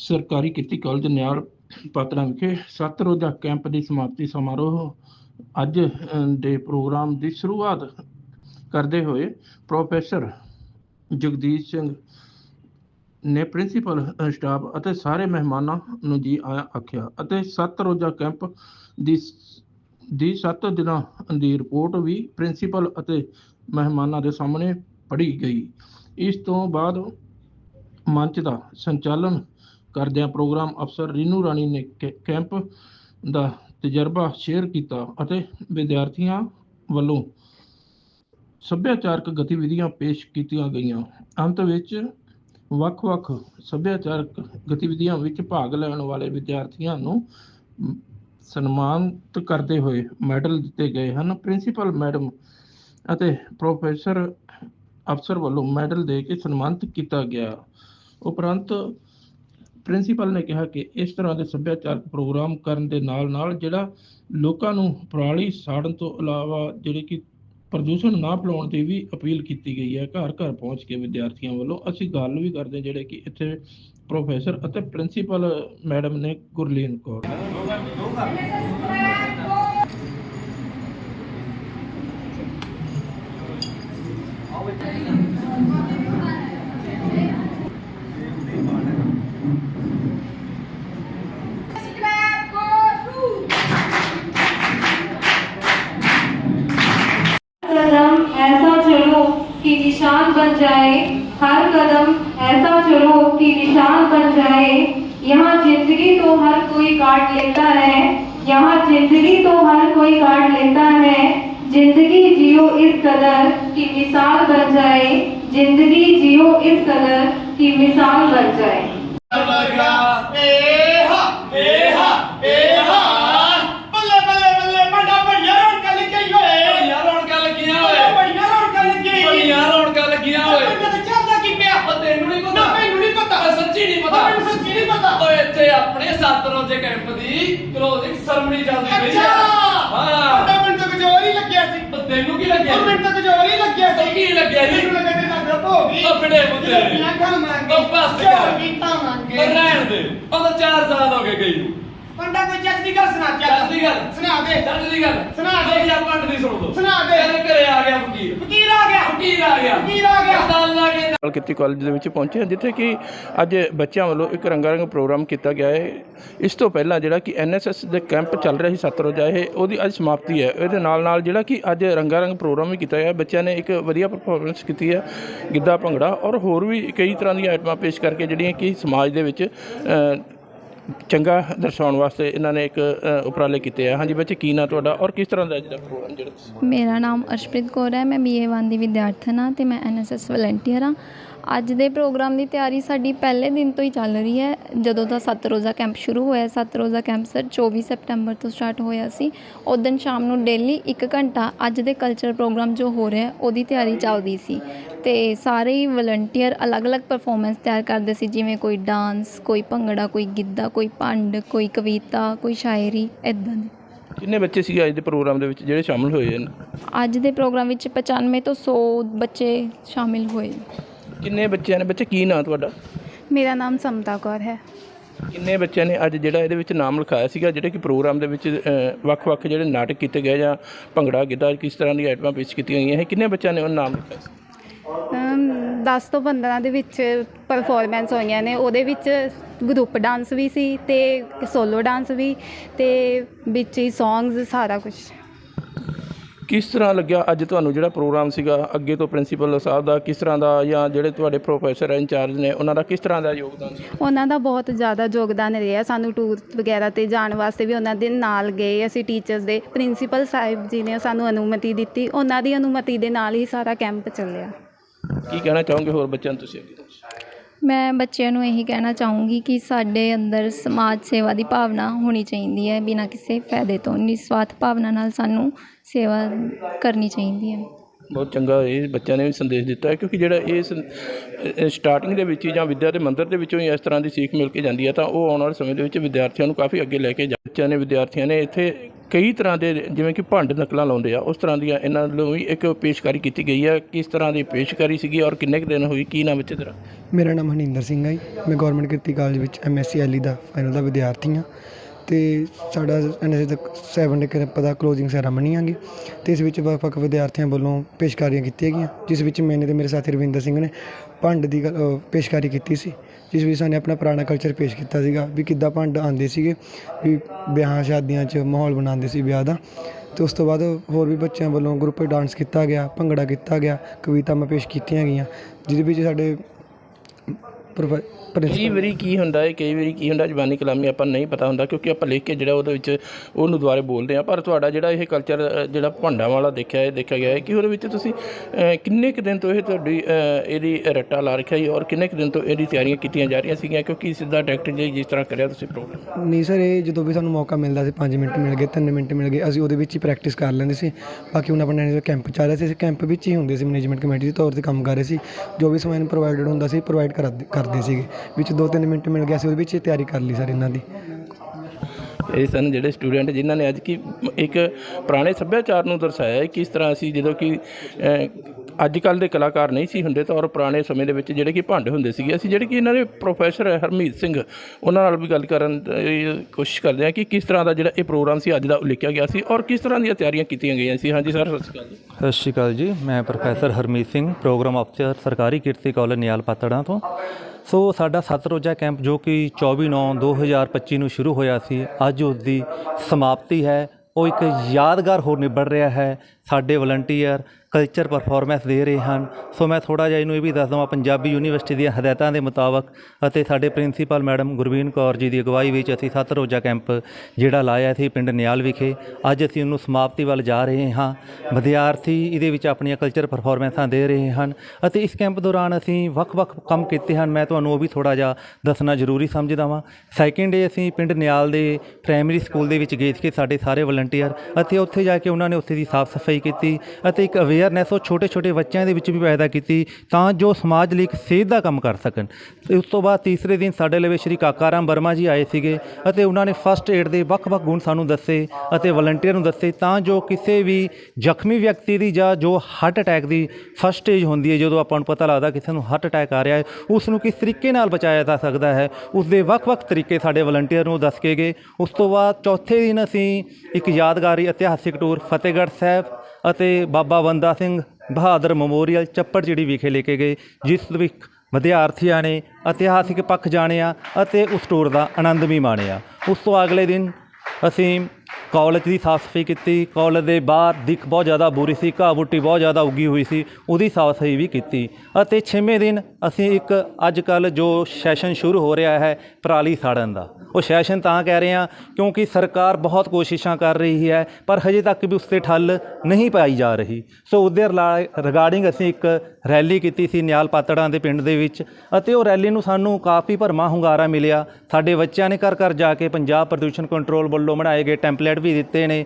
ਸਰਕਾਰੀ ਕਿਰਤੀ ਕਾਲਜ ਨਿਆਲ ਪਾਤੜਾਂ ਵਿਖੇ ਸੱਤ ਰੋਜ਼ਾ ਕੈਂਪ ਦੀ ਸਮਾਪਤੀ ਸਮਾਰੋਹ ਅੱਜ ਦੇ ਪ੍ਰੋਗਰਾਮ ਦੀ ਸ਼ੁਰੂਆਤ ਕਰਦੇ ਹੋਏ ਪ੍ਰੋਫੈਸਰ ਜਗਦੀਸ਼ ਸਿੰਘ ਨੇ ਪ੍ਰਿੰਸੀਪਲ ਸਟਾਫ ਅਤੇ ਸਾਰੇ ਮਹਿਮਾਨਾਂ ਨੂੰ ਜੀ ਆਇਆਂ ਆਖਿਆ ਅਤੇ ਸੱਤ ਰੋਜ਼ਾ ਕੈਂਪ ਦੀ ਦੀ ਸੱਤ ਦਿਨਾਂ ਦੀ ਰਿਪੋਰਟ ਵੀ ਪ੍ਰਿੰਸੀਪਲ ਅਤੇ ਮਹਿਮਾਨਾਂ ਦੇ ਸਾਹਮਣੇ ਪੜ੍ਹੀ ਗਈ। ਇਸ ਤੋਂ ਬਾਅਦ ਮੰਚ ਦਾ ਸੰਚਾਲਨ ਕਰਦਿਆਂ ਪ੍ਰੋਗਰਾਮ ਅਫਸਰ ਰੀਨੂ ਰਾਣੀ ਨੇ ਕੈ- ਕੈਂਪ ਦਾ ਤਜਰਬਾ ਸ਼ੇਅਰ ਕੀਤਾ ਅਤੇ ਵਿਦਿਆਰਥੀਆਂ ਵੱਲੋਂ ਸੱਭਿਆਚਾਰਕ ਗਤੀਵਿਧੀਆਂ ਪੇਸ਼ ਕੀਤੀਆਂ ਗਈਆਂ। ਅੰਤ ਵਿੱਚ ਵੱਖ-ਵੱਖ ਸੱਭਿਆਚਾਰਕ ਗਤੀਵਿਧੀਆਂ ਵਿੱਚ ਭਾਗ ਲੈਣ ਵਾਲੇ ਵਿਦਿਆਰਥੀਆਂ ਨੂੰ ਸਨਮਾਨਿਤ ਕਰਦੇ ਹੋਏ ਮੈਡਲ ਦਿੱਤੇ ਗਏ ਹਨ। ਪ੍ਰਿੰਸੀਪਲ ਮੈਡਮ ਅਤੇ ਪ੍ਰੋਫੈਸਰ ਅਫਸਰ ਵੱਲੋਂ ਮੈਡਲ ਦੇ ਕੇ ਸਨਮਾਨਿਤ ਕੀਤਾ ਗਿਆ। ਉਪਰੰਤ ਪ੍ਰਿੰਸੀਪਲ ਨੇ ਕਿਹਾ ਕਿ ਇਸ ਤਰ੍ਹਾਂ ਦੇ ਸੱਭਿਆਚਾਰਕ ਪ੍ਰੋਗਰਾਮ ਕਰਨ ਦੇ ਨਾਲ-ਨਾਲ ਜਿਹੜਾ ਲੋਕਾਂ ਨੂੰ ਪਰਾਲੀ ਸਾੜਨ ਤੋਂ ਇਲਾਵਾ ਜਿਹੜੇ ਕਿ ਪ੍ਰਦੂਸ਼ਣ ਨਾ ਫੈਲਾਉਣ ਦੀ ਵੀ ਅਪੀਲ ਕੀਤੀ ਗਈ ਹੈ ਘਰ ਘਰ ਪਹੁੰਚ ਕੇ ਵਿਦਿਆਰਥੀਆਂ ਵੱਲੋਂ। ਅਸੀਂ ਗੱਲ ਵੀ ਕਰਦੇ ਜਿਹੜੇ ਕਿ ਇੱਥੇ ਪ੍ਰੋਫੈਸਰ ਅਤੇ ਪ੍ਰਿੰਸੀਪਲ ਮੈਡਮ ਨੇ ਗੁਰਲੀਨ ਕੌਰ। Clap निशान बन जाए, हर कदम ऐसा चलो कि निशान बन जाए। यहाँ ज़िंदगी तो हर कोई काट लेता है, यहाँ ज़िंदगी तो हर कोई काट लेता है। ज़िंदगी जियो इस कदर की मिसाल बन जाए, ज़िंदगी जियो इस कदर की मिसाल बन जाए। ਫਿੜੇ ਮੁੱਦੇ। ਜਲੇਬੀਆਂ ਖਾਵਾਂਗੇ ਉਹ ਬਸ ਕਰ। ਖਾਵਾਂਗੇ ਉਹ ਰਹਿਣ ਦੇ ਉਹ ਤਾਂ 4 ਸਾਲ ਹੋ ਗਏ ਗਈ ਨੂੰ ਪੰਡਾ ਕੋਈ ਚੱਜ ਦੀ ਗੱਲ ਸੁਣਾ ਚੱਜ ਦੀ ਗੱਲ। ਸੁਣਾ ਦੇ। ਚੱਲ ਦੀ ਗੱਲ? ਸੁਣਾ ਦੇ। ਮੇਰੀ ਆ ਪੰਡ ਦੀ ਸੁਣ ਦੋ। ਸੁਣਾ ਦੇ। ਤੇਰੇ ਘਰੇ ਆ ਗਿਆ ਫਕੀਰ। ਫਕੀਰ ਆ ਗਿਆ। ਫਕੀਰ ਆ ਗਿਆ। ਫਕੀਰ ਆ ਗਿਆ। ਗੱਲ ਲਾ ਕੇ ਨਾਲ ਕਿਰਤੀ ਕਾਲਜ ਦੇ ਵਿੱਚ ਪਹੁੰਚੇ ਹਾਂ ਜਿੱਥੇ ਕਿ ਅੱਜ ਬੱਚਿਆਂ ਵੱਲੋਂ ਇੱਕ ਰੰਗਾਰੰਗ ਪ੍ਰੋਗਰਾਮ ਕੀਤਾ ਗਿਆ ਹੈ। ਇਸ ਤੋਂ ਪਹਿਲਾਂ ਜਿਹੜਾ ਕਿ ਐਨਐਸਐਸ ਦੇ ਕੈਂਪ ਚੱਲ ਰਿਹਾ ਸੀ ਸੱਤ ਰੋਜ਼ਾ ਇਹ ਉਹਦੀ ਅੱਜ ਸਮਾਪਤੀ ਹੈ। ਇਹਦੇ ਨਾਲ ਨਾਲ ਜਿਹੜਾ ਕਿ ਅੱਜ ਰੰਗਾਰੰਗ ਪ੍ਰੋਗਰਾਮ ਵੀ ਕੀਤਾ ਗਿਆ ਬੱਚਿਆਂ ਨੇ ਇੱਕ ਵਧੀਆ ਪਰਫਾਰਮੈਂਸ ਕੀਤੀ ਹੈ ਗਿੱਧਾ ਭੰਗੜਾ ਔਰ ਹੋਰ ਵੀ ਕਈ ਤਰ੍ਹਾਂ ਦੀਆਂ ਆਈਟਮਾਂ ਪੇਸ਼ ਕਰਕੇ ਜਿਹੜੀਆਂ ਕਿ ਸਮਾਜ ਦੇ ਵਿੱਚ ਅ, ਚੰਗਾ ਦਰਸਾਉਣ ਵਾਸਤੇ ਇਹਨਾਂ ਨੇ ਇੱਕ ਅ, ਉਪਰਾਲੇ ਕੀਤੇ ਆ। ਹਾਂਜੀ ਬੱਚੇ ਕੀ ਨਾਂ ਤੁਹਾਡਾ ਔਰ ਕਿਸ ਤਰ੍ਹਾਂ ਦਾ ਅੱਜ ਦਾ ਪ੍ਰੋਗਰਾਮ ਜਿਹੜਾ ਤੁਸੀਂ ਮੇਰਾ ਨਾਮ ਅਰਸ਼ਪ੍ਰੀਤ ਕੌਰ ਹੈ। ਮੈਂ ਬੀਏ 1 ਦੀ ਵਿਦਿਆਰਥਣ ਹਾਂ ਤੇ ਮੈਂ ਐਨਐਸਐਸ ਵਲੰਟੀਅਰ ਹਾਂ। ਅੱਜ ਦੇ ਪ੍ਰੋਗਰਾਮ ਦੀ ਤਿਆਰੀ ਸਾਡੀ ਪਹਿਲੇ ਦਿਨ ਤੋਂ ਹੀ ਚੱਲ ਰਹੀ ਹੈ। ਜਦੋਂ ਦਾ ਸੱਤ ਰੋਜ਼ਾ ਕੈਂਪ ਸ਼ੁਰੂ ਹੋਇਆ ਸੱਤ ਰੋਜ਼ਾ ਕੈਂਪ ਸਰ 24 ਸਪਟੈਂਬਰ ਤੋਂ ਸਟਾਰਟ ਹੋਇਆ ਸੀ। ਉਸ ਦਿਨ ਸ਼ਾਮ ਨੂੰ ਡੇਲੀ 1 ਘੰਟਾ ਅੱਜ ਦੇ ਕਲਚਰ ਪ੍ਰੋਗਰਾਮ ਜੋ ਹੋ ਰਿਹਾ ਉਹਦੀ ਤਿਆਰੀ ਚੱਲਦੀ ਸੀ। ਤੇ ਸਾਰੇ ਹੀ ਵਲੰਟੀਅਰ ਅਲੱਗ-ਅਲੱਗ ਪਰਫਾਰਮੈਂਸ ਤਿਆਰ ਕਰਦੇ ਸੀ ਜਿਵੇਂ ਕੋਈ ਡਾਂਸ ਕੋਈ ਭੰਗੜਾ ਕੋਈ ਗਿੱਧਾ ਕੋਈ ਭੰਡ ਕੋਈ ਕਵਿਤਾ ਕੋਈ ਸ਼ਾਇਰੀ ਇਦਾਂ ਦੇ। ਕਿੰਨੇ ਬੱਚੇ ਸੀਗੇ ਅੱਜ ਦੇ ਪ੍ਰੋਗਰਾਮ ਦੇ ਵਿੱਚ ਜਿਹੜੇ ਸ਼ਾਮਲ ਹੋਏ? ਹਨ ਅੱਜ ਦੇ ਪ੍ਰੋਗਰਾਮ ਵਿੱਚ 95 ਤੋਂ 100 ਬੱਚੇ ਸ਼ਾਮਿਲ ਹੋਏ। ਕਿੰਨੇ ਬੱਚਿਆਂ ਨੇ ਬੱਚੇ ਕੀ ਨਾਂ ਤੁਹਾਡਾ? ਮੇਰਾ ਨਾਮ ਸਮਤਾ ਕੌਰ ਹੈ। ਕਿੰਨੇ ਬੱਚਿਆਂ ਨੇ ਅੱਜ ਜਿਹੜਾ ਇਹਦੇ ਵਿੱਚ ਨਾਮ ਲਿਖਾਇਆ ਸੀਗਾ ਜਿਹੜੇ ਕਿ ਪ੍ਰੋਗਰਾਮ ਦੇ ਵਿੱਚ ਅ, ਵੱਖ-ਵੱਖ ਜਿਹੜੇ ਨਾਟਕ ਕੀਤੇ ਗਏ ਜਾਂ ਭੰਗੜਾ ਗਿੱਧਾ ਕਿਸ ਤਰ੍ਹਾਂ ਦੀਆਂ ਆਈਟਮਾਂ ਪੇਸ਼ ਕੀਤੀਆਂ ਗਈਆਂ ਹੈ ਕਿੰਨੇ ਬੱਚਿਆਂ ਨੇ ਉਹ ਨਾਮ ਲਿਖਾਇਆ ਸੀ? ਅਮ 10 ਤੋਂ 15 ਦੇ ਵਿੱਚ ਪਰਫਾਰਮੈਂਸ ਹੋਈਆਂ ਨੇ ਉਹਦੇ ਵਿੱਚ ਗਰੁੱਪ ਡਾਂਸ ਵੀ ਸੀ ਤੇ ਸੋਲੋ ਡਾਂਸ ਵੀ ਤੇ ਵਿੱਚ ਹੀ ਸੌਂਗਸ ਸਾਰਾ ਕੁਝ ਕਿਸ ਤਰ੍ਹਾਂ ਲੱਗਿਆ ਅੱਜ ਤੁਹਾਨੂੰ ਜਿਹੜਾ ਪ੍ਰੋਗਰਾਮ ਸੀਗਾ ਅੱਗੇ ਤੋਂ ਪ੍ਰਿੰਸੀਪਲ ਸਾਹਿਬ ਦਾ? ਕਿਸ ਤਰ੍ਹਾਂ ਦਾ ਜਾਂ ਜਿਹੜੇ ਤੁਹਾਡੇ ਪ੍ਰੋਫੈਸਰ ਇੰਚਾਰਜ ਨੇ ਉਹਨਾਂ ਦਾ ਕਿਸ ਤਰ੍ਹਾਂ ਦਾ ਯੋਗਦਾਨ ਸੀ? ਉਹਨਾਂ ਦਾ ਬਹੁਤ ਜ਼ਿਆਦਾ ਯੋਗਦਾਨ ਰਿਹਾ। ਸਾਨੂੰ ਟੂਰ ਵਗੈਰਾ ਤੇ ਜਾਣ ਵਾਸਤੇ ਵੀ ਉਹਨਾਂ ਦੇ ਨਾਲ ਗਏ। ਅਸੀਂ ਟੀਚਰਸ ਦੇ ਪ੍ਰਿੰਸੀਪਲ ਸਾਹਿਬ ਜੀ ਨੇ ਸਾਨੂੰ ਅਨੁਮਤੀ ਦਿੱਤੀ। ਉਹਨਾਂ ਦੀ ਅਨੁਮਤੀ ਦੇ ਨਾਲ ਹੀ ਸਾਰਾ ਕੈਂਪ ਚੱਲਿਆ। ਕੀ ਕਹਿਣਾ ਚਾਹੋਗੇ ਹੋਰ ਬੱਚਿਆਂ ਨੂੰ ਤੁਸੀਂ ਅੱਗੇ? ਮੈਂ ਬੱਚਿਆਂ ਨੂੰ ਇਹੀ ਕਹਿਣਾ ਚਾਹੂੰਗੀ ਕਿ ਸਾਡੇ ਅੰਦਰ ਸਮਾਜ ਸੇਵਾ ਦੀ ਭਾਵਨਾ ਹੋਣੀ ਚਾਹੀਦੀ ਹੈ, ਬਿਨਾਂ ਕਿਸੇ ਫਾਇਦੇ ਤੋਂ। ਨਿਸਵਾਰਥ ਭਾਵਨਾ ਨਾਲ ਸਾਨੂੰ ਸੇਵਾ ਕਰਨੀ ਚਾਹੀਦੀ ਹੈ। ਬਹੁਤ ਚੰਗਾ ਇਹ ਬੱਚਿਆਂ ਨੇ ਵੀ ਸੰਦੇਸ਼ ਦਿੱਤਾ ਹੈ, ਕਿਉਂਕਿ ਜਿਹੜਾ ਇਹ ਸਟਾਰਟਿੰਗ ਦੇ ਵਿੱਚ ਹੀ ਜਾਂ ਵਿੱਦਿਆ ਦੇ ਮੰਦਰ ਦੇ ਵਿੱਚੋਂ ਹੀ ਇਸ ਤਰ੍ਹਾਂ ਦੀ ਸਿੱਖ ਮਿਲ ਕੇ ਜਾਂਦੀ ਹੈ, ਤਾਂ ਉਹ ਆਉਣ ਵਾਲੇ ਸਮੇਂ ਦੇ ਵਿੱਚ ਵਿਦਿਆਰਥੀਆਂ ਨੂੰ ਕਾਫੀ ਅੱਗੇ ਲੈ ਕੇ ਜਾ, ਬੱਚਿਆਂ ਨੇ, ਵਿਦਿਆਰਥੀਆਂ ਨੇ ਇੱਥੇ ਕਈ ਤਰ੍ਹਾਂ ਦੇ ਜਿਵੇਂ ਕਿ ਭੰਡ ਨਕਲਾਂ ਲਾਉਂਦੇ ਆ, ਉਸ ਤਰ੍ਹਾਂ ਦੀਆਂ ਇਹਨਾਂ ਨੂੰ ਵੀ ਇੱਕ ਪੇਸ਼ਕਾਰੀ ਕੀਤੀ ਗਈ ਹੈ, ਕਿਸ ਤਰ੍ਹਾਂ ਦੀ ਪੇਸ਼ਕਾਰੀ ਸੀਗੀ ਔਰ ਕਿੰਨੇ ਕੁ ਦਿਨ ਹੋਈ ਕੀ ਨਾਮ ਵਿੱਚ ਤੇਰਾ ਮੇਰਾ ਨਾਮ ਹਨਿੰਦਰ ਸਿੰਘ ਹੈ ਜੀ। ਮੈਂ ਗਵਰਨਮੈਂਟ ਕਿਰਤੀ ਕਾਲਜ ਵਿੱਚ ਐਮਐਸਸੀ ਐਲਈ ਦਾ ਫਾਈਨਲ ਦਾ ਵਿਦਿਆਰਥੀ ਹਾਂ ਅਤੇ ਸਾਡਾ ਐਨਐਸਐਸ ਦਾ 7 ਡੇ ਕੈਂਪ ਦਾ ਕਲੋਜ਼ਿੰਗ ਸੈਰਾਮਨੀ ਹੈਗੀ ਅਤੇ ਇਸ ਵਿੱਚ ਵੱਖ ਵੱਖ ਵਿਦਿਆਰਥੀਆਂ ਵੱਲੋਂ ਪੇਸ਼ਕਾਰੀਆਂ ਕੀਤੀਆਂ ਗਈਆਂ, ਜਿਸ ਵਿੱਚ ਮੈਨੇ ਅਤੇ ਮੇਰੇ ਸਾਥੀ ਰਵਿੰਦਰ ਸਿੰਘ ਨੇ ਭੰਡ ਦੀ ਪੇਸ਼ਕਾਰੀ ਕੀਤੀ ਸੀ, ਜਿਸ ਵਿੱਚ ਸਾਨੂੰ ਆਪਣਾ ਪੁਰਾਣਾ ਕਲਚਰ ਪੇਸ਼ ਕੀਤਾ ਸੀਗਾ ਵੀ ਕਿੱਦਾਂ ਭੰਡ ਆਉਂਦੇ ਸੀਗੇ, ਵੀ ਵਿਆਹਾਂ ਸ਼ਾਦੀਆਂ 'ਚ ਮਾਹੌਲ ਬਣਾਉਂਦੇ ਸੀ ਵਿਆਹ ਦਾ। ਅਤੇ ਉਸ ਤੋਂ ਬਾਅਦ ਹੋਰ ਵੀ ਬੱਚਿਆਂ ਵੱਲੋਂ ਗਰੁੱਪ ਡਾਂਸ ਕੀਤਾ ਗਿਆ, ਭੰਗੜਾ ਕੀਤਾ ਗਿਆ, ਕਵਿਤਾਵਾਂ ਪੇਸ਼ ਕੀਤੀਆਂ ਗਈਆਂ, ਜਿਹਦੇ ਵਿੱਚ ਸਾਡੇ ਪ੍ਰੋਫੈ- ਕਈ ਪ੍ਰਿੰਸੀਪਲ ਵਾਰੀ ਕੀ ਹੁੰਦਾ ਹੈ ਕਈ ਵਾਰੀ ਕੀ ਹੁੰਦਾ ਜ਼ਬਾਨੀ ਕਲਾਮੀ ਆਪਾਂ ਨੂੰ ਨਹੀਂ ਪਤਾ ਹੁੰਦਾ ਕਿਉਂਕਿ ਆਪਾਂ ਲਿਖ ਕੇ ਜਿਹੜਾ ਉਹਦੇ ਵਿੱਚ ਉਹਨੂੰ ਦੁਬਾਰੇ ਬੋਲਦੇ ਆ ਪਰ ਤੁਹਾਡਾ ਜਿਹੜਾ ਇਹ ਕਲਚਰ ਜਿਹੜਾ ਭੰਡਾਂ ਵਾਲਾ ਦੇਖਿਆ ਹੈ ਦੇਖਿਆ ਗਿਆ ਹੈ ਕਿ ਉਹਦੇ ਵਿੱਚ ਤੁਸੀਂ ਅਹ, ਕਿੰਨੇ ਕੁ ਦਿਨ ਤੋਂ ਇਹ ਤੁਹਾਡੀ ਅਹ, ਇਹਦੀ ਰੱਟਾ ਲਾ ਰੱਖਿਆ ਜੀ ਔਰ ਕਿੰਨੇ ਕੁ ਦਿਨ ਤੋਂ ਇਹਦੀ ਤਿਆਰੀਆਂ ਕੀਤੀਆਂ ਜਾ ਰਹੀਆਂ ਸੀਗੀਆਂ ਕਿਉਂਕਿ ਸਿੱਧਾ ਡਾਇਰੈਕਟ ਜੀ ਜਿਸ ਤਰ੍ਹਾਂ ਕਰਿਆ ਤੁਸੀਂ ਪ੍ਰੋਗਰਾਮ ਨਹੀਂ ਸਰ ਇਹ ਜਦੋਂ ਵੀ ਸਾਨੂੰ ਮੌਕਾ ਮਿਲਦਾ ਸੀ 5 ਮਿੰਟ ਮਿਲ ਗਏ 3 ਮਿੰਟ ਮਿਲ ਗਏ ਅਸੀਂ ਉਹਦੇ ਵਿੱਚ ਹੀ ਪ੍ਰੈਕਟਿਸ ਕਰ ਲੈਂਦੇ ਸੀ। ਬਾਕੀ ਹੁਣ ਆਪਣਾ ਜਿਹੜਾ ਕੈਂਪ ਚੱਲ ਰਿਹਾ ਸੀ ਅਸੀਂ ਕੈਂਪ ਵਿੱਚ ਹੀ ਹੁੰਦੇ ਸੀ ਮੈਨੇਜਮੈਂਟ ਕਮੇਟੀ ਦੇ ਤੌਰ ਤੇ ਕੰਮ ਕਰ ਰਹੇ ਸੀ। ਜੋ ਵੀ ਸਮਾਨ ਪ੍ਰੋਵਾਈਡਡ ਹੁੰਦਾ ਸੀ ਪ੍ਰੋਵਾਈਡ ਕਰਦੇ ਸੀਗੇ। ਵਿੱਚ 2-3 ਮਿੰਟ ਮਿਲ ਗਿਆ ਸੀ ਉਹਦੇ ਵਿੱਚ ਹੀ ਤਿਆਰੀ ਕਰ ਲਈ ਸਰ ਇਹਨਾਂ ਦੀ। ਇਹ ਸਨ ਜਿਹੜੇ ਸਟੂਡੈਂਟ ਜਿਨ੍ਹਾਂ ਨੇ ਅੱਜ ਕੀ ਇੱਕ ਪੁਰਾਣੇ ਸੱਭਿਆਚਾਰ ਨੂੰ ਦਰਸਾਇਆ ਹੈ ਕਿਸ ਤਰ੍ਹਾਂ ਅਸੀਂ ਜਦੋਂ ਕਿ ਅੱਜ ਕੱਲ ਦੇ ਕਲਾਕਾਰ ਨਹੀਂ ਸੀ ਹੁੰਦੇ ਤਾਂ ਔਰ ਪੁਰਾਣੇ ਸਮੇਂ ਦੇ ਵਿੱਚ ਜਿਹੜੇ ਕਿ ਭੰਡ ਹੁੰਦੇ ਸੀਗੇ ਅਸੀਂ ਜਿਹੜੇ ਕਿ ਇਹਨਾਂ ਦੇ ਪ੍ਰੋਫੈਸਰ ਹਰਮੀਤ ਸਿੰਘ ਉਹਨਾਂ ਨਾਲ ਵੀ ਗੱਲ ਕਰਨ ਦੀ ਕੋਸ਼ਿਸ਼ ਕਰਦੇ ਹਾਂ ਕਿ ਕਿਸ ਤਰ੍ਹਾਂ ਦਾ ਜਿਹੜਾ ਇਹ ਪ੍ਰੋਗਰਾਮ ਸੀ ਅੱਜ ਦਾ ਉਲੀਕਿਆ ਗਿਆ ਸੀ ਔਰ ਕਿਸ ਤਰ੍ਹਾਂ ਦੀਆਂ ਤਿਆਰੀਆਂ ਕੀਤੀਆਂ ਗਈਆਂ ਸੀ। ਹਾਂਜੀ ਸਰ ਸਤਿ ਸ਼੍ਰੀ ਅਕਾਲ ਜੀ। ਸਤਿ ਸ਼੍ਰੀ ਅਕਾਲ ਜੀ ਮੈਂ ਪ੍ਰੋਫੈਸਰ ਹਰਮੀਤ ਸਿੰਘ ਪ੍ਰੋਗਰਾਮ ਅਫਸਰ ਸਰਕਾਰੀ ਕਿਰਤੀ ਕਾਲਜ ਨਿਆਲ ਪਾਤੜਾਂ ਤੋਂ। ਸੋ ਸਾਡਾ ਸੱਤ ਰੋਜ਼ਾ ਕੈਂਪ ਜੋ ਕਿ 24/9/2025 ਨੂੰ ਸ਼ੁਰੂ ਹੋਇਆ ਸੀ, ਅੱਜ ਉਸ ਦੀ ਸਮਾਪਤੀ ਹੈ। ਉਹ ਇੱਕ ਯਾਦਗਾਰ ਹੋਰ ਨਿਬੜ ਰਿਹਾ ਹੈ। ਸਾਡੇ ਵਲੰਟੀਅਰ ਕਲਚਰ ਪਰਫਾਰਮੈਂਸ ਦੇ ਰਹੇ ਹਨ। ਸੋ ਮੈਂ ਥੋੜਾ ਜਿਹਾ ਇਹਨੂੰ ਇਹ ਵੀ ਦੱਸ ਦਵਾਂ ਪੰਜਾਬੀ ਯੂਨੀਵਰਸਿਟੀ ਦੀਆਂ ਹਦਾਇਤਾਂ ਦੇ ਮੁਤਾਬਕ ਅਤੇ ਸਾਡੇ ਪ੍ਰਿੰਸੀਪਲ ਮੈਡਮ ਗੁਰਵੀਨ ਕੌਰ ਜੀ ਦੀ ਅਗਵਾਈ ਵਿੱਚ ਅਸੀਂ ਸੱਤ ਰੋਜ਼ਾ ਕੈਂਪ ਜਿਹੜਾ ਲਾਇਆ ਸੀ ਪਿੰਡ ਨਿਆਲ ਵਿਖੇ। ਅੱਜ ਅਸੀਂ ਉਹਨੂੰ ਸਮਾਪਤੀ ਵੱਲ ਜਾ ਰਹੇ ਹਾਂ। ਵਿਦਿਆਰਥੀ ਇਹਦੇ ਵਿੱਚ ਆਪਣੀਆਂ ਕਲਚਰ ਪਰਫਾਰਮੈਂਸਾਂ ਦੇ ਰਹੇ ਹਨ ਅਤੇ ਇਸ ਕੈਂਪ ਦੌਰਾਨ ਅਸੀਂ ਵੱਖ-ਵੱਖ ਕੰਮ ਕੀਤੇ ਹਨ। ਮੈਂ ਤੁਹਾਨੂੰ ਉਹ ਵੀ ਥੋੜਾ ਜਿਹਾ ਦੱਸਣਾ ਜ਼ਰੂਰੀ ਸਮਝਦਾ ਵਾਂ। ਸੈਕਿੰਡ ਡੇ ਅਸੀਂ ਪਿੰਡ ਨਿਆਲ ਦੇ ਪ੍ਰਾਇਮਰੀ ਸਕੂਲ ਦੇ ਵਿੱਚ ਗਏ ਸੀ ਸਾਡੇ ਸਾਰੇ ਵਲੰਟੀਅਰ ਅਤੇ ਉੱਥੇ ਜਾ ਕੇ ਉਹਨਾਂ ਨੇ ਉੱਥੇ ਦੀ ਸਾਫ਼ ਸਫ਼ਾਈ ਕੀਤੀ ਅਤੇ ਇੱਕ ਅਵੇਅਰਨੈਸ ਉਹ ਛੋਟੇ-ਛੋਟੇ ਬੱਚਿਆਂ ਦੇ ਵਿੱਚ ਵੀ ਪੈਦਾ ਕੀਤੀ ਤਾਂ ਜੋ ਸਮਾਜ ਲਈ ਇੱਕ ਸੇਧ ਦਾ ਕੰਮ ਕਰ ਸਕਣ। ਉਸ ਤੋਂ ਬਾਅਦ ਤੀਸਰੇ ਦਿਨ ਸਾਡੇ ਲਈ ਸ਼੍ਰੀ ਕਾਕਾ ਰਾਮ ਵਰਮਾ ਜੀ ਆਏ ਸੀਗੇ ਅਤੇ ਉਹਨਾਂ ਨੇ ਫਸਟ ਏਡ ਦੇ ਵੱਖ-ਵੱਖ ਗੁਣ ਸਾਨੂੰ ਦੱਸੇ ਅਤੇ ਵਲੰਟੀਅਰ ਨੂੰ ਦੱਸੇ ਤਾਂ ਜੋ ਕਿਸੇ ਵੀ ਜ਼ਖਮੀ ਵਿਅਕਤੀ ਦੀ ਜਾਂ ਜੋ ਹਾਰਟ ਅਟੈਕ ਦੀ ਫਸਟ ਸਟੇਜ ਹੁੰਦੀ ਹੈ, ਜਦੋਂ ਆਪਾਂ ਨੂੰ ਪਤਾ ਲੱਗਦਾ ਕਿਸੇ ਨੂੰ ਹਾਰਟ ਅਟੈਕ ਆ ਰਿਹਾ ਹੈ ਉਸ ਨੂੰ ਕਿਸ ਤਰੀਕੇ ਨਾਲ ਬਚਾਇਆ ਜਾ ਸਕਦਾ ਹੈ ਉਸ ਦੇ ਵੱਖ-ਵੱਖ ਤਰੀਕੇ ਸਾਡੇ ਵਲੰਟੀਅਰ ਨੂੰ ਦੱਸ ਕੇ ਗਏ। ਉਸ ਤੋਂ ਬਾਅਦ ਚੌਥੇ ਦਿਨ ਅਸੀਂ ਇੱਕ ਯਾਦਗਾਰੀ ਇਤਿਹਾਸਿਕ ਟੂਰ ਫਤਿਹਗੜ੍ਹ ਸਾਹਿਬ ਅਤੇ ਬਾਬਾ ਬੰਦਾ ਸਿੰਘ ਬਹਾਦਰ ਮੈਮੋਰੀਅਲ ਚੱਪੜਚਿੜੀ ਵਿਖੇ ਲੈ ਕੇ ਗਏ, ਜਿਸ ਵਿੱਚ ਵਿਦਿਆਰਥੀਆਂ ਨੇ, ਇਤਿਹਾਸਿਕ ਪੱਖ ਜਾਣਿਆ ਅਤੇ ਉਸ ਟੂਰ ਦਾ ਆਨੰਦ ਵੀ ਮਾਣਿਆ। ਉਸ ਤੋਂ ਅਗਲੇ ਦਿਨ ਅਸੀਂ ਕਾਲਜ ਦੀ ਸਾਫ਼ ਸਫ਼ਾਈ ਕੀਤੀ, ਕਾਲਜ ਦੇ ਬਾਹਰ ਦਿੱਖ ਬਹੁਤ ਜ਼ਿਆਦਾ ਬੁਰੀ ਸੀ, ਘਾਹ ਬੂਟੀ ਬਹੁਤ ਜ਼ਿਆਦਾ ਉੱਗੀ ਹੋਈ ਸੀ, ਉਹਦੀ ਸਾਫ਼ ਸਫ਼ਾਈ ਵੀ ਕੀਤੀ। ਅਤੇ ਛੇਵੇਂ ਦਿਨ ਅਸੀਂ ਇੱਕ ਅੱਜ ਕੱਲ ਜੋ ਸੈਸ਼ਨ ਸ਼ੁਰੂ ਹੋ ਰਿਹਾ ਹੈ ਪਰਾਲੀ ਸਾੜਨ ਦਾ, ਉਹ ਸੈਸ਼ਨ ਤਾਂ ਕਹਿ ਰਹੇ ਹਾਂ ਕਿਉਂਕਿ ਸਰਕਾਰ ਬਹੁਤ ਕੋਸ਼ਿਸ਼ਾਂ ਕਰ ਰਹੀ ਹੈ, ਪਰ ਹਜੇ ਤੱਕ ਵੀ ਉਸ ਤੇ ਠੱਲ ਨਹੀਂ ਪਾਈ ਜਾ ਰਹੀ। ਸੋ ਉਹਦੇ ਰਿਗਾਰਡਿੰਗ ਅਸੀਂ ਇੱਕ ਰੈਲੀ ਕੀਤੀ ਸੀ ਨਿਆਲ ਪਾਤੜਾਂ ਦੇ ਪਿੰਡ ਦੇ ਵਿੱਚ, ਅਤੇ ਉਹ ਰੈਲੀ ਨੂੰ ਸਾਨੂੰ ਕਾਫੀ ਭਰਮਾ ਹੁੰਗਾਰਾ ਮਿਲਿਆ। ਸਾਡੇ ਬੱਚਿਆਂ ਨੇ ਘਰ ਘਰ ਜਾ ਕੇ ਪੰਜਾਬ ਪ੍ਰਦੂਸ਼ਣ ਕੰਟਰੋਲ ਵੱਲੋਂ ਬਣਾਏ ਗਏ ਟੈਂਪ ਟੈਂਪਲੇਟ ਵੀ ਦਿੱਤੇ ਨੇ।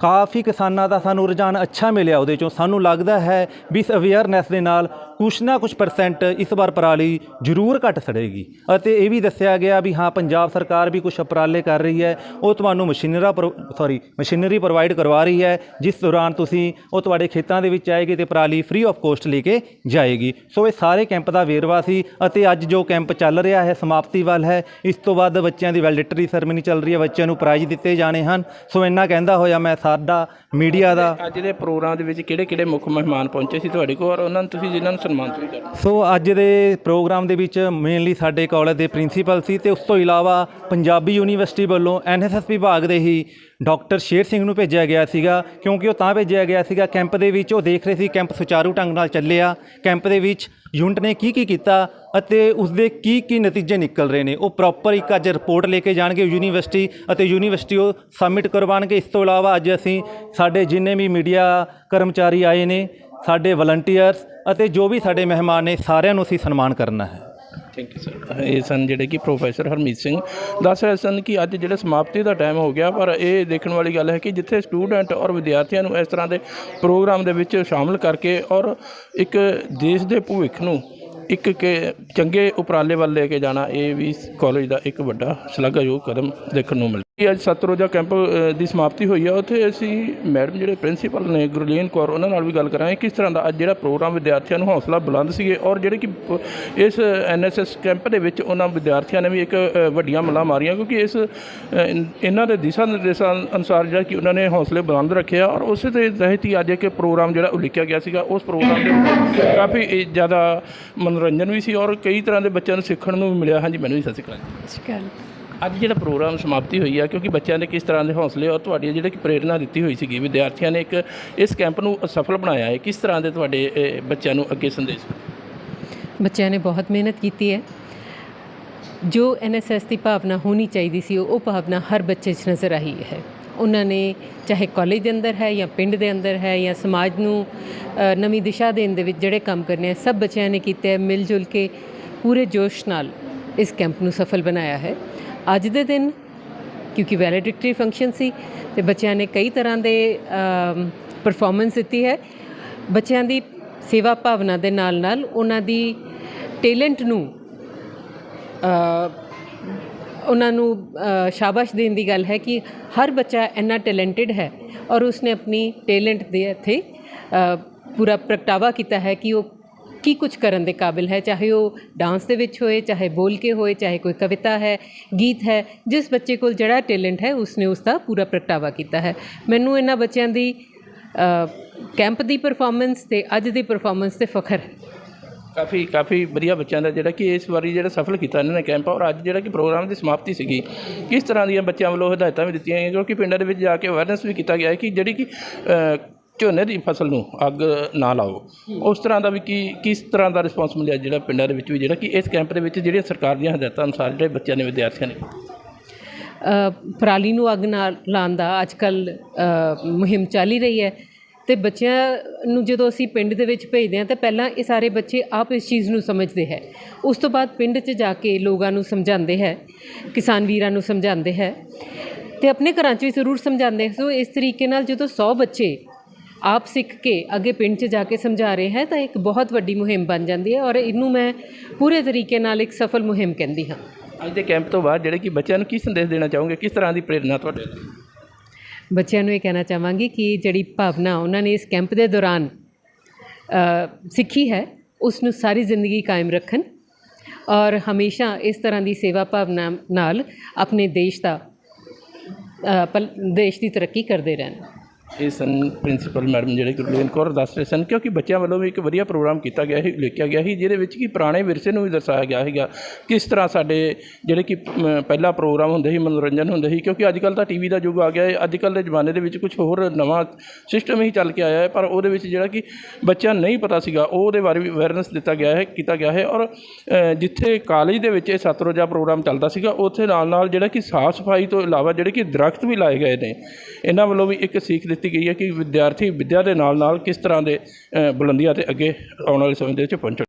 ਕਾਫੀ ਕਿਸਾਨਾਂ ਦਾ ਸਾਨੂੰ ਰੁਝਾਨ ਅੱਛਾ ਮਿਲਿਆ ਉਹਦੇ ਚੋਂ। ਸਾਨੂੰ ਲੱਗਦਾ ਹੈ, ਵੀ ਇਸ ਅਵੇਅਰਨੈਸ ਦੇ ਨਾਲ ਕੁਛ ਨਾ ਕੁਛ ਪਰਸੈਂਟ ਇਸ ਵਾਰ ਪਰਾਲੀ ਜ਼ਰੂਰ ਘਟ ਸੜੇਗੀ। ਅਤੇ ਇਹ ਵੀ ਦੱਸਿਆ ਗਿਆ ਵੀ ਹਾਂ, ਪੰਜਾਬ ਸਰਕਾਰ ਵੀ ਕੁਛ ਉਪਰਾਲੇ ਕਰ ਰਹੀ ਹੈ। ਉਹ ਤੁਹਾਨੂੰ ਮਸ਼ੀਨਰਾ ਸੌਰੀ ਮਸ਼ੀਨਰੀ ਪ੍ਰੋਵਾਈਡ ਕਰਵਾ ਰਹੀ ਹੈ। ਜਿਸ ਦੌਰਾਨ ਤੁਸੀਂ ਉਹ ਤੁਹਾਡੇ ਖੇਤਾਂ ਦੇ ਵਿੱਚ ਆਏਗੀ ਤੇ ਪਰਾਲੀ ਫ੍ਰੀ ਆਫ ਕੋਸਟ ਲੈ ਕੇ ਜਾਏਗੀ। ਸੋ ਇਹ ਸਾਰੇ ਕੈਂਪ ਦਾ ਵੇਰਵਾ ਸੀ ਅਤੇ ਅੱਜ ਜੋ ਕੈਂਪ ਚੱਲ ਰਿਹਾ ਹੈ, ਸਮਾਪਤੀ ਵੱਲ ਹੈ, ਇਸ ਤੋਂ ਬਾਅਦ ਬੱਚਿਆਂ ਦੀ ਵੈਲਿਡਟਰੀ ਸੈਰਮਨੀ ਚੱਲ ਰਹੀ ਹੈ। ਬੱਚਿਆਂ ਨੂੰ ਪ੍ਰਾਈਜ਼ ਦਿੱਤੇ ਜਾਣੇ ਹਨ। ਸੋ ਇੰਨਾ ਕਹਿੰਦਾ ਹੋਇਆ ਮੈਂ ਸਾਡਾ ਮੀਡੀਆ ਦਾ। ਅੱਜ ਦੇ ਪ੍ਰੋਗਰਾਮ ਦੇ ਵਿੱਚ ਕਿਹੜੇ ਕਿਹੜੇ ਮੁੱਖ ਮਹਿਮਾਨ ਪਹੁੰਚੇ ਸੀ ਤੁਹਾਡੇ ਕੋਲ? ਔਰ ਉਹਨਾਂ ਨੂੰ ਤੁਸੀਂ ਜਿਨ੍ਹਾਂ ਨੂੰ ਸਨਮਾਨਿਤ ਵੀ ਕਰਦੇ ਸੋ ਅੱਜ ਦੇ ਪ੍ਰੋਗਰਾਮ ਦੇ ਵਿੱਚ ਮੇਨਲੀ ਸਾਡੇ ਕਾਲਜ ਦੇ ਪ੍ਰਿੰਸੀਪਲ ਸੀ ਤੇ ਉਸ ਤੋਂ ਇਲਾਵਾ ਪੰਜਾਬੀ ਯੂਨੀਵਰਸਿਟੀ ਵੱਲੋਂ ਐਨਐਸਐਸ ਵਿਭਾਗ ਦੇ ਹੀ ਡਾਕਟਰ ਸ਼ੇਰ ਸਿੰਘ ਨੂੰ ਭੇਜਿਆ ਗਿਆ ਸੀਗਾ, ਕਿਉਂਕਿ ਉਹ ਤਾਂ ਭੇਜਿਆ ਗਿਆ ਸੀਗਾ, ਕੈਂਪ ਦੇ ਵਿੱਚ ਉਹ ਦੇਖ ਰਹੇ ਸੀ ਕੈਂਪ ਸੁਚਾਰੂ ਢੰਗ ਨਾਲ ਚੱਲਿਆ, ਕੈਂਪ ਦੇ ਵਿੱਚ ਯੂਨਿਟ ਨੇ ਕੀ ਕੀ ਕੀਤਾ ਅਤੇ ਉਸ ਦੇ ਕੀ ਕੀ ਨਤੀਜੇ ਨਿਕਲ ਰਹੇ ਨੇ, ਉਹ ਪ੍ਰੋਪਰ ਇੱਕ ਅੱਜ ਰਿਪੋਰਟ ਲੈ ਕੇ ਜਾਣਗੇ ਯੂਨੀਵਰਸਿਟੀ ਅਤੇ ਯੂਨੀਵਰਸਿਟੀ ਉਹ ਸਬਮਿਟ ਕਰਵਾਉਣਗੇ। ਇਸ ਤੋਂ ਇਲਾਵਾ ਅੱਜ ਅਸੀਂ ਸਾਡੇ ਜਿੰਨੇ ਵੀ ਮੀਡੀਆ ਕਰਮਚਾਰੀ ਆਏ ਨੇ ਸਾਡੇ ਵਲੰਟੀਅਰਸ ਅਤੇ ਜੋ ਵੀ ਸਾਡੇ ਮਹਿਮਾਨ ਨੇ ਸਾਰਿਆਂ ਨੂੰ ਅਸੀਂ ਸਨਮਾਨ ਕਰਨਾ ਹੈ। ਥੈਂਕ ਯੂ ਸਰ ਇਹ ਸਨ ਜਿਹੜੇ ਕਿ ਪ੍ਰੋਫੈਸਰ ਹਰਮੀਤ ਸਿੰਘ। ਦੱਸ ਰਹੇ ਸਨ ਕਿ ਅੱਜ ਜਿਹੜਾ ਸਮਾਪਤੀ ਦਾ ਟਾਈਮ ਹੋ ਗਿਆ, ਪਰ ਇਹ ਦੇਖਣ ਵਾਲੀ ਗੱਲ ਹੈ ਕਿ ਜਿੱਥੇ ਸਟੂਡੈਂਟ ਔਰ ਵਿਦਿਆਰਥੀਆਂ ਨੂੰ ਇਸ ਤਰ੍ਹਾਂ ਦੇ ਪ੍ਰੋਗਰਾਮ ਦੇ ਵਿੱਚ ਸ਼ਾਮਲ ਕਰਕੇ ਔਰ ਇੱਕ ਦੇਸ਼ ਦੇ ਭਵਿੱਖ ਨੂੰ ਇੱਕ ਕੇ ਚੰਗੇ ਉਪਰਾਲੇ ਵੱਲ ਲੈ ਕੇ ਜਾਣਾ, ਇਹ ਵੀ ਕਾਲਜ ਦਾ ਇੱਕ ਵੱਡਾ ਸ਼ਲਾਘਾਯੋਗ ਕਦਮ ਦੇਖਣ ਨੂੰ ਮਿਲਦਾ ਅੱਜ ਸੱਤ ਰੋਜ਼ਾ ਕੈਂਪ ਦੀ ਸਮਾਪਤੀ ਹੋਈ ਆ। ਉੱਥੇ ਅਸੀਂ ਮੈਡਮ ਜਿਹੜੇ ਪ੍ਰਿੰਸੀਪਲ ਨੇ ਗੁਰਲੀਨ ਕੌਰ, ਉਹਨਾਂ ਨਾਲ ਵੀ ਗੱਲ ਕਰਾਂਗੇ ਕਿਸ ਤਰ੍ਹਾਂ ਦਾ ਅੱਜ ਜਿਹੜਾ ਪ੍ਰੋਗਰਾਮ ਵਿਦਿਆਰਥੀਆਂ ਨੂੰ ਹੌਸਲਾ ਬੁਲੰਦ ਸੀਗੇ ਔਰ ਜਿਹੜੇ ਕਿ ਪ- ਇਸ ਐਨਐਸਐਸ ਕੈਂਪ ਦੇ ਵਿੱਚ ਉਹਨਾਂ ਵਿਦਿਆਰਥੀਆਂ ਨੇ ਵੀ ਇੱਕ ਵੱਡੀਆਂ ਮੱਲਾਂ ਮਾਰੀਆਂ ਕਿਉਂਕਿ ਇਸ ਇਹਨਾਂ ਦੇ ਦਿਸ਼ਾ ਨਿਰਦੇਸ਼ਾਂ ਅਨੁਸਾਰ ਜਿਹੜਾ ਕਿ ਉਹਨਾਂ ਨੇ ਹੌਸਲੇ ਬੁਲੰਦ ਰੱਖਿਆ ਔਰ ਉਸੇ ਦੇ ਤਹਿਤ ਹੀ ਅੱਜ ਇੱਕ ਪ੍ਰੋਗਰਾਮ ਜਿਹੜਾ ਉਲੀਕਿਆ ਗਿਆ ਸੀਗਾ। ਉਸ ਪ੍ਰੋਗਰਾਮ ਦੇ ਵਿੱਚ ਕਾਫੀ ਜ਼ਿਆਦਾ ਮਨੋਰੰਜਨ ਵੀ ਸੀ ਔਰ ਕਈ ਤਰ੍ਹਾਂ ਦੇ ਬੱਚਿਆਂ ਨੂੰ ਸਿੱਖਣ ਨੂੰ ਵੀ ਮਿਲਿਆ। ਹਾਂਜੀ ਮੈਨੂੰ ਵੀ ਸਤਿ ਸ਼੍ਰੀ ਅਕਾਲ ਸਤਿ ਸ਼੍ਰੀ ਅਕਾਲ। ਅੱਜ ਜਿਹੜਾ ਪ੍ਰੋਗਰਾਮ ਸਮਾਪਤੀ ਹੋਈ ਆ ਕਿਉਂਕਿ ਬੱਚਿਆਂ ਦੇ ਕਿਸ ਤਰ੍ਹਾਂ ਦੇ ਹੌਸਲੇ ਔਰ ਤੁਹਾਡੀ ਜਿਹੜੇ ਕਿ ਪ੍ਰੇਰਣਾ ਦਿੱਤੀ ਹੋਈ ਸੀਗੀ ਵਿਦਿਆਰਥੀਆਂ ਨੇ ਇੱਕ ਇਸ ਕੈਂਪ ਨੂੰ ਸਫਲ ਬਣਾਇਆ ਹੈ ਕਿਸ ਤਰ੍ਹਾਂ ਦੇ ਤੁਹਾਡੇ ਅ, ਬੱਚਿਆਂ ਨੂੰ ਅੱਗੇ ਸੰਦੇਸ਼? ਬੱਚਿਆਂ ਨੇ ਬਹੁਤ ਮਿਹਨਤ ਕੀਤੀ ਹੈ। ਜੋ ਐਨਐਸਐਸ ਦੀ ਭਾਵਨਾ ਹੋਣੀ ਚਾਹੀਦੀ ਸੀ ਉਹ ਭਾਵਨਾ ਹਰ ਬੱਚੇ 'ਚ ਨਜ਼ਰ ਆਈ ਹੈ। ਉਹਨਾਂ ਨੇ ਚਾਹੇ ਕਾਲਜ ਦੇ ਅੰਦਰ ਹੈ ਜਾਂ ਪਿੰਡ ਦੇ ਅੰਦਰ ਹੈ ਜਾਂ ਸਮਾਜ ਨੂੰ ਨਵੀਂ ਦਿਸ਼ਾ ਦੇਣ ਦੇ ਵਿੱਚ ਜਿਹੜੇ ਕੰਮ ਕਰਨੇ ਆ ਸਭ ਬੱਚਿਆਂ ਨੇ ਕੀਤੇ ਹੈ ਮਿਲ ਜੁਲ ਕੇ ਪੂਰੇ ਜੋਸ਼ ਨਾਲ। ਇਸ ਕੈਂਪ ਨੂੰ ਸਫਲ ਬਣਾਇਆ ਹੈ। ਅੱਜ ਦੇ ਦਿਨ, ਕਿਉਂਕਿ ਵੈਲੈਡਿਕਟਰੀ ਫੰਕਸ਼ਨ ਸੀ, ਤੇ ਬੱਚਿਆਂ ਨੇ ਕਈ ਤਰ੍ਹਾਂ ਦੇ ਪਰਫਾਰਮੈਂਸ ਦਿੱਤੀ ਹੈ। ਬੱਚਿਆਂ ਦੀ ਸੇਵਾ ਭਾਵਨਾ ਦੇ ਨਾਲ ਨਾਲ ਉਹਨਾਂ ਦੀ ਟੈਲੈਂਟ ਨੂੰ ਉਹਨਾਂ ਨੂੰ ਸ਼ਾਬਾਸ਼ ਦੇਣ ਦੀ ਗੱਲ ਹੈ ਕਿ ਹਰ ਬੱਚਾ ਇੰਨਾ ਟੈਲੈਂਟਡ ਹੈ ਔਰ ਉਸਨੇ ਆਪਣੀ ਟੈਲੈਂਟ ਦੇ ਇੱਥੇ ਪੂਰਾ ਪ੍ਰਗਟਾਵਾ ਕੀਤਾ ਹੈ ਕਿ ਉਹ ਕੀ ਕੁਝ ਕਰਨ ਦੇ ਕਾਬਿਲ ਹੈ? ਚਾਹੇ ਉਹ ਡਾਂਸ ਦੇ ਵਿੱਚ ਹੋਏ, ਚਾਹੇ ਬੋਲ ਕੇ ਹੋਏ, ਚਾਹੇ ਕੋਈ ਕਵਿਤਾ ਹੈ, ਗੀਤ ਹੈ, ਜਿਸ ਬੱਚੇ ਕੋਲ ਜਿਹੜਾ ਟੈਲੈਂਟ ਹੈ, ਉਸਨੇ ਉਸ ਦਾ ਪੂਰਾ ਪ੍ਰਗਟਾਵਾ ਕੀਤਾ ਹੈ। ਮੈਨੂੰ ਇਹਨਾਂ ਬੱਚਿਆਂ ਦੀ ਕੈਂਪ ਦੀ ਪਰਫਾਰਮੈਂਸ ਤੇ ਅੱਜ ਦੀ ਪਰਫਾਰਮੈਂਸ ਤੇ ਫਖਰ ਹੈ। ਕਾਫੀ ਕਾਫੀ ਵਧੀਆ ਬੱਚਿਆਂ ਦਾ ਜਿਹੜਾ ਕਿ ਇਸ ਵਾਰੀ ਜਿਹੜਾ ਸਫਲ ਕੀਤਾ ਇਹਨਾਂ ਨੇ ਕੈਂਪ, ਔਰ ਅੱਜ ਜਿਹੜਾ ਕਿ ਪ੍ਰੋਗਰਾਮ ਦੀ ਸਮਾਪਤੀ ਸੀਗੀ। ਕਿਸ ਤਰ੍ਹਾਂ ਦੀਆਂ ਬੱਚਿਆਂ ਵੱਲੋਂ ਹਦਾਇਤਾਂ ਵੀ ਦਿੱਤੀਆਂ ਗਈਆਂ, ਕਿਉਂਕਿ ਪਿੰਡਾਂ ਦੇ ਵਿੱਚ ਜਾ ਕੇ ਅਵੇਅਰਨੈਸ ਵੀ ਕੀਤਾ ਗਿਆ ਹੈ ਕਿ ਜਿਹੜੀ ਕਿ ਝੋਨੇ ਦੀ ਫਸਲ ਨੂੰ ਅੱਗ ਨਾ ਲਾਓ। ਉਸ ਤਰ੍ਹਾਂ ਦਾ ਵੀ ਕੀ ਕਿਸ ਤਰ੍ਹਾਂ ਦਾ ਰਿਸਪੌਂਸ ਮਿਲਿਆ ਜਿਹੜਾ ਪਿੰਡਾਂ ਦੇ ਵਿੱਚ ਵੀ ਜਿਹੜਾ ਕਿ ਇਸ ਕੈਂਪ ਦੇ ਵਿੱਚ ਜਿਹੜੀਆਂ ਸਰਕਾਰ ਦੀਆਂ ਹਦਾਇਤਾਂ ਅਨੁਸਾਰ ਜਿਹੜੇ ਬੱਚਿਆਂ ਨੇ ਵਿਦਿਆਰਥੀਆਂ ਨੇ? ਪਰਾਲੀ ਨੂੰ ਅੱਗ ਨਾਲ ਲਾਉਣ ਦਾ ਅੱਜ ਕੱਲ ਮੁਹਿੰਮ ਚੱਲ ਰਹੀ ਹੈ। ਤੇ ਬੱਚਿਆਂ ਨੂੰ ਜਦੋਂ ਅਸੀਂ ਪਿੰਡ ਦੇ ਵਿੱਚ ਭੇਜਦੇ ਹਾਂ ਤਾਂ ਪਹਿਲਾਂ ਇਹ ਸਾਰੇ ਬੱਚੇ ਆਪ ਇਸ ਚੀਜ਼ ਨੂੰ ਸਮਝਦੇ ਹੈ। ਉਸ ਤੋਂ ਬਾਅਦ ਪਿੰਡ 'ਚ ਜਾ ਕੇ ਲੋਕਾਂ ਨੂੰ ਸਮਝਾਉਂਦੇ ਹੈ ਕਿਸਾਨ ਵੀਰਾਂ ਨੂੰ ਸਮਝਾਉਂਦੇ ਹੈ। ਤੇ ਆਪਣੇ ਘਰਾਂ 'ਚ ਵੀ ਜ਼ਰੂਰ ਸਮਝਾਉਂਦੇ ਸੋ ਇਸ ਤਰੀਕੇ ਨਾਲ ਜਦੋਂ 100 ਬੱਚੇ ਆਪ ਸਿੱਖ ਕੇ ਅੱਗੇ ਪਿੰਡ 'ਚ ਜਾ ਕੇ ਸਮਝਾ ਰਹੇ ਹੈ ਤਾਂ ਇੱਕ ਬਹੁਤ ਵੱਡੀ ਮੁਹਿੰਮ ਬਣ ਜਾਂਦੀ ਹੈ ਔਰ ਇਹਨੂੰ ਮੈਂ ਪੂਰੇ ਤਰੀਕੇ ਨਾਲ ਇੱਕ ਸਫਲ ਮੁਹਿੰਮ ਕਹਿੰਦੀ ਹਾਂ। ਅੱਜ ਦੇ ਕੈਂਪ ਤੋਂ ਬਾਅਦ ਜਿਹੜੇ ਕਿ ਬੱਚਿਆਂ ਨੂੰ ਕੀ ਸੰਦੇਸ਼ ਦੇਣਾ ਚਾਹੋਗੇ? ਕਿਸ ਤਰ੍ਹਾਂ ਦੀ ਪ੍ਰੇਰਣਾ ਤੁਹਾਡੇ ਲਈ? ਬੱਚਿਆਂ ਨੂੰ ਇਹ ਕਹਿਣਾ ਚਾਹਾਂਗੀ ਕਿ ਜਿਹੜੀ ਭਾਵਨਾ ਉਹਨਾਂ ਨੇ ਇਸ ਕੈਂਪ ਦੇ ਦੌਰਾਨ ਸਿੱਖੀ ਹੈ ਉਸ ਨੂੰ ਸਾਰੀ ਜ਼ਿੰਦਗੀ ਕਾਇਮ ਰੱਖਣ ਔਰ ਹਮੇਸ਼ਾ ਇਸ ਤਰ੍ਹਾਂ ਦੀ ਸੇਵਾ ਭਾਵਨਾ ਨਾਲ ਆਪਣੇ ਦੇਸ਼ ਦਾ ਦੇਸ਼ ਦੀ ਤਰੱਕੀ ਕਰਦੇ ਰਹਿਣ। ਇਹ ਸਨ ਪ੍ਰਿੰਸੀਪਲ ਮੈਡਮ ਜਿਹੜੇ ਗੁਰਲੀਨ ਕੌਰ ਦੱਸ ਰਹੇ ਸਨ ਕਿਉਂਕਿ ਬੱਚਿਆਂ ਵੱਲੋਂ ਵੀ ਇੱਕ ਵਧੀਆ ਪ੍ਰੋਗਰਾਮ ਕੀਤਾ ਗਿਆ ਸੀ ਲਿਖਿਆ ਗਿਆ ਸੀ ਜਿਹਦੇ ਵਿੱਚ ਕਿ ਪੁਰਾਣੇ ਵਿਰਸੇ ਨੂੰ ਵੀ ਦਰਸਾਇਆ ਗਿਆ ਸੀਗਾ ਕਿਸ ਤਰ੍ਹਾਂ ਸਾਡੇ ਜਿਹੜੇ ਕਿ ਅਮ, ਪਹਿਲਾ ਪ੍ਰੋਗਰਾਮ ਹੁੰਦੇ ਸੀ ਮਨੋਰੰਜਨ ਹੁੰਦੇ ਸੀ ਕਿਉਂਕਿ ਅੱਜ ਕੱਲ੍ਹ ਤਾਂ ਟੀਵੀ ਦਾ ਯੁੱਗ ਆ ਗਿਆ ਹੈ ਅੱਜ ਕੱਲ੍ਹ ਦੇ ਜ਼ਮਾਨੇ ਦੇ ਵਿੱਚ ਕੁਝ ਹੋਰ ਨਵਾਂ ਸਿਸਟਮ ਹੀ ਚੱਲ ਕੇ ਆਇਆ ਹੈ ਪਰ ਉਹਦੇ ਵਿੱਚ ਜਿਹੜਾ ਕਿ ਬੱਚਿਆਂ ਨੂੰ ਨਹੀਂ ਪਤਾ ਸੀਗਾ ਉਹਦੇ ਬਾਰੇ ਵੀ ਅਵੇਅਰਨੈਸ ਦਿੱਤਾ ਗਿਆ ਹੈ ਕੀਤਾ ਗਿਆ ਹੈ ਔਰ ਜਿੱਥੇ ਕਾਲਜ ਦੇ ਵਿੱਚ ਇਹ ਸੱਤ ਰੋਜ਼ਾ ਪ੍ਰੋਗਰਾਮ ਚੱਲਦਾ ਸੀਗਾ ਉੱਥੇ ਨਾਲ ਨਾਲ ਜਿਹੜਾ ਕਿ ਸਾਫ਼ ਸਫ਼ਾਈ ਤੋਂ ਇਲਾਵਾ ਜਿਹੜੇ ਕਿ ਦਰਖਤ ਵੀ ਲਾਏ ਗਏ ਨੇ ਇਹਨਾਂ ਵੱਲੋਂ ਵੀ ਇੱਕ ਸੀਖ ਦਿੱਤੀ ਗਈ ਹੈ ਕਿ ਵਿਦਿਆਰਥੀ ਵਿੱਦਿਆ ਦੇ ਨਾਲ ਨਾਲ ਕਿਸ ਤਰ੍ਹਾਂ ਦੇ ਬੁਲੰਦੀਆਂ ਤੇ ਅੱਗੇ ਆਉਣ ਵਾਲੇ ਸਮੇਂ ਦੇ ਵਿੱਚ ਪਹੁੰਚਣ।